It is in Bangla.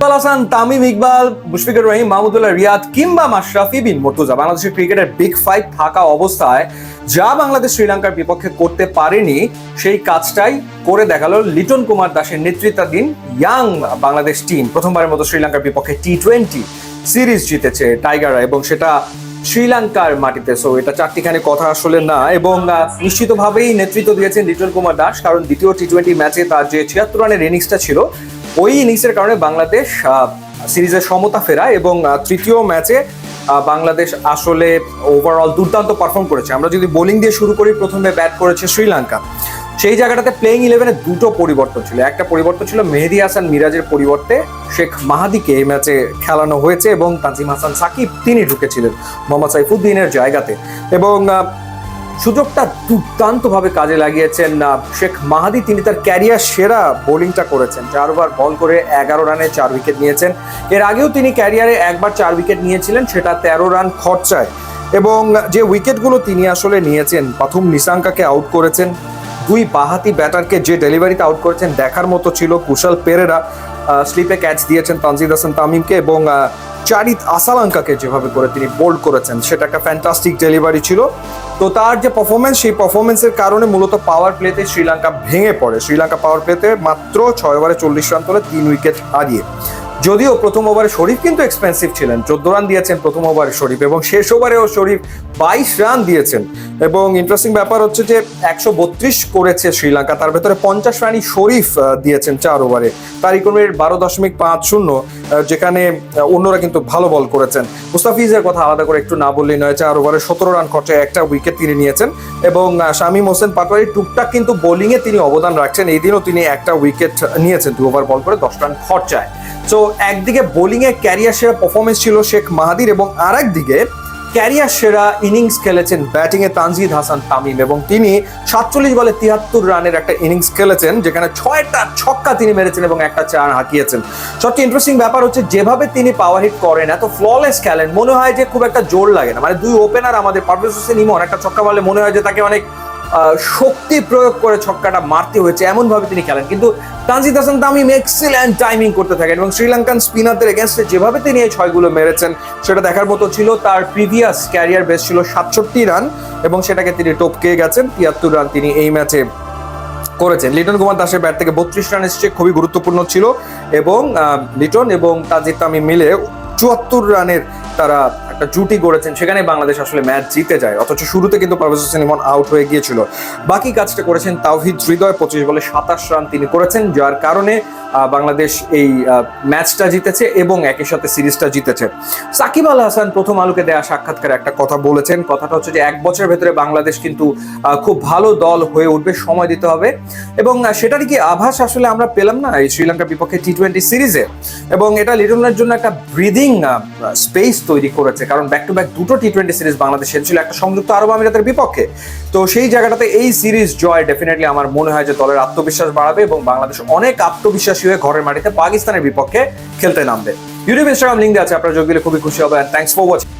তামিম ইকবাল, মুশফিকুর রহিম, মাহমুদুল্লাহ রিয়াদ কিংবা মাশরাফি বিন মর্তুজা। বাংলাদেশের ক্রিকেটের বিগ ফাইভ থাকা অবস্থায় যা বাংলাদেশ শ্রীলঙ্কার বিপক্ষে করতে পারেনি, সেই কাজটাই করে দেখাল লিটন কুমার দাসের নেতৃত্বাধীন ইয়াং বাংলাদেশ টিম প্রথমবারের মতো শ্রীলঙ্কার বিপক্ষে টি টোয়েন্টি সিরিজ জিতেছে টাইগাররা এবং সেটা শ্রীলঙ্কার মাটিতে। সো এটা চারটিখানি কথা আসলে না এবং নিশ্চিতভাবেই নেতৃত্ব দিয়েছেন লিটন কুমার দাস, কারণ দ্বিতীয় টি টোয়েন্টি ম্যাচে তার যে ছিয়াত্তর রানের ইনিংসটা ছিল ওই ইনিংসের কারণে বাংলাদেশ আহ, সিরিজের সমতা ফেরা এবং তৃতীয় ম্যাচে বাংলাদেশ আসলে ওভারঅল দুর্দান্ত পারফর্ম করেছে। আমরা যদি বোলিং দিয়ে শুরু করি প্রথমে ব্যাট করেছে শ্রীলঙ্কা। সেই জায়গাটাতে প্লেইং ইলেভেনে দুটো পরিবর্তন ছিল। একটা পরিবর্তন ছিল মেহেদি হাসান মিরাজের পরিবর্তে শেখ মাহাদিকে এই ম্যাচে খেলানো হয়েছে এবং তাজিম হাসান সাকিব তিনি ঢুকেছিলেন মোহাম্মদ সাইফুদ্দিনের জায়গাতে। এবং সুযোগটা দুর্দান্তভাবে কাজে লাগিয়েছেন শেখ মাহাদি। তিনি তার ক্যারিয়ার সেরা বোলিংটা করেছেন। চার ওভার বল করে এগারো রানে চার উইকেট নিয়েছেন। এর আগেও তিনি ক্যারিয়ারে একবার চার উইকেট নিয়েছিলেন, সেটা তেরো রান খরচায়। এবং যে উইকেটগুলো তিনি আসলে নিয়েছেন, প্রথম নিশাঙ্কাকে আউট করেছেন। দুই বাহাতি ব্যাটারকে যে ডেলিভারিতে আউট করেছেন, দেখার মতো ছিল কুশল পেরেরা। স্লিপে ক্যাচ দিয়েছেন তানজিদ হাসান তামিমকে এবং চারিত আসালাঙ্কাকে যেভাবে করে তিনি বোল্ড করেছেন, সেটা একটা ফ্যান্টাস্টিক ডেলিভারি ছিল। তো তার যে পারফরমেন্স সেই পারফরমেন্সের কারণে মূলত পাওয়ার প্লেতে শ্রীলঙ্কা ভেঙে পড়ে। শ্রীলঙ্কা পাওয়ার প্লেতে মাত্র ছয় ওভারে চল্লিশ রান তোলে, তিন উইকেট হারিয়ে। যদিও প্রথম ওভারে শরীফ কিন্তু এক্সপেন্সিভ ছিলেন। চোদ্দ রান দিয়েছেন প্রথম ওভারে শরীফ এবং শেষ ওভারেও শরীফ বাইশ রান দিয়েছেন। এবং ইন্টারেস্টিং ব্যাপার হচ্ছে যে একশো বত্রিশ করেছে শ্রীলঙ্কা, তার ভেতরে পঞ্চাশ রানই শরীফ দিয়েছেন চার ওভারে। তারিকুমের বারো দশমিক পাঁচ শূন্য যেখানে অন্যরা কিন্তু ভালো বল করেছেন। মুস্তাফিজের কথা আলাদা করে একটু না বললেই নয়, চার ওভারে সতেরো রান খরচায় একটা উইকেট তিনি নিয়েছেন এবং শামীম হোসেন পাটোয়ারি টুকটাক কিন্তু বোলিংয়ে তিনি অবদান রাখছেন। এই দিনও তিনি একটা উইকেট নিয়েছেন দু ওভার বল করে দশ রান খরচায়। তো একদিকে বোলিংয়ে ক্যারিয়ার সেরা পারফরমেন্স ছিল শেখ মাহাদির এবং আর একদিকে ক্যারিয়ার সেরা ইনিংস খেলেছেন ব্যাটিংয়ে তানজিদ হাসান তামিম এবং তিনি সাতচল্লিশ বলে তিয়াত্তর রানের একটা ইনিংস খেলেছেন, যেখানে ছয়টা ছক্কা তিনি মেরেছেন এবং একটা চার হাঁকিয়েছেন। সবচেয়ে ইন্টারেস্টিং ব্যাপার হচ্ছে যেভাবে তিনি পাওয়ার হিট করেন, এত ফ্ললেস খেলেন, মনে হয় যে খুব একটা জোর লাগে না। মানে দুই ওপেনার আমাদের পারভেজ হোসেন ইমন একটা ছক্কা মারলে মনে হয় যে তাকে অনেক শক্তি প্রয়োগ করে ছক্কাটা মারতে হয়েছে, এমনভাবে তিনি খেলেন। কিন্তু তানজিদ হাসান তামিম এক্সিলেন্ট টাইমিং করতে থাকেন এবং শ্রীলঙ্কান স্পিনারদের এগেনস্টে যেভাবে তিনি এই ছয়গুলো মেরেছেন, সেটা দেখার মতো ছিল। তার প্রিভিয়াস ক্যারিয়ার বেস ছিল সাতষট্টি রান এবং সেটাকে তিনি টপকে গেছেন, তিয়াত্তর রান তিনি এই ম্যাচে করেছেন। লিটন কুমার দাসের ব্যাট থেকে বত্রিশ রান এসেছে, খুবই গুরুত্বপূর্ণ ছিল এবং লিটন এবং তাজিদ তামিম মিলে চুয়াত্তর রানের তারা জুটি গড়েছেন সেখানে বাংলাদেশ আসলে ম্যাচ জিতে যায়। অথচ শুরুতে কিন্তু পারভেজ হোসেন ইমন আউট হয়ে গিয়েছিল। বাকি কাজটা করেছেন তাওহিদ হৃদয় পঁচিশ বলে সাতাশ রান তিনি করেছেন যার কারণে বাংলাদেশ এই ম্যাচটা জিতেছে এবং একই সাথে সিরিজটা জিতেছে। সাকিব আল হাসান প্রথম আলোকে দেয়া সাক্ষাৎকারে একটা কথা বলেছেন। কথাটা হচ্ছে যে এক বছরের ভেতরে বাংলাদেশ কিন্তু খুব ভালো দল হয়ে উঠবে সময় দিতে হবে। এবং আহ, সেটারই কি আভাস আসলে আমরা পেলাম না এই শ্রীলঙ্কার বিপক্ষে টি টোয়েন্টি সিরিজে? এবং এটা লিটনের জন্য একটা ব্রিদিং স্পেস তৈরি করেছে। কারণ ব্যাক টু ব্যাক দুটো টি টোয়েন্টি সিরিজ বাংলাদেশ ছিল একটা সংযুক্ত আরব আমিরাতের বিপক্ষে। তো সেই জায়গাটাতে এই সিরিজ জয় ডেফিনেটলি আমার মনে হয় যে দলের আত্মবিশ্বাস বাড়াবে এবং বাংলাদেশ অনেক আত্মবিশ্বাসী হয়ে ঘরের মাটিতে পাকিস্তানের বিপক্ষে খেলতে নামবে। ইউটিউব ইনস্টাগ্রাম লিঙ্ক আছে, আপনারা যোগ দিলে খুবই খুশি হবে থ্যাংকস ফর ওয়াচিং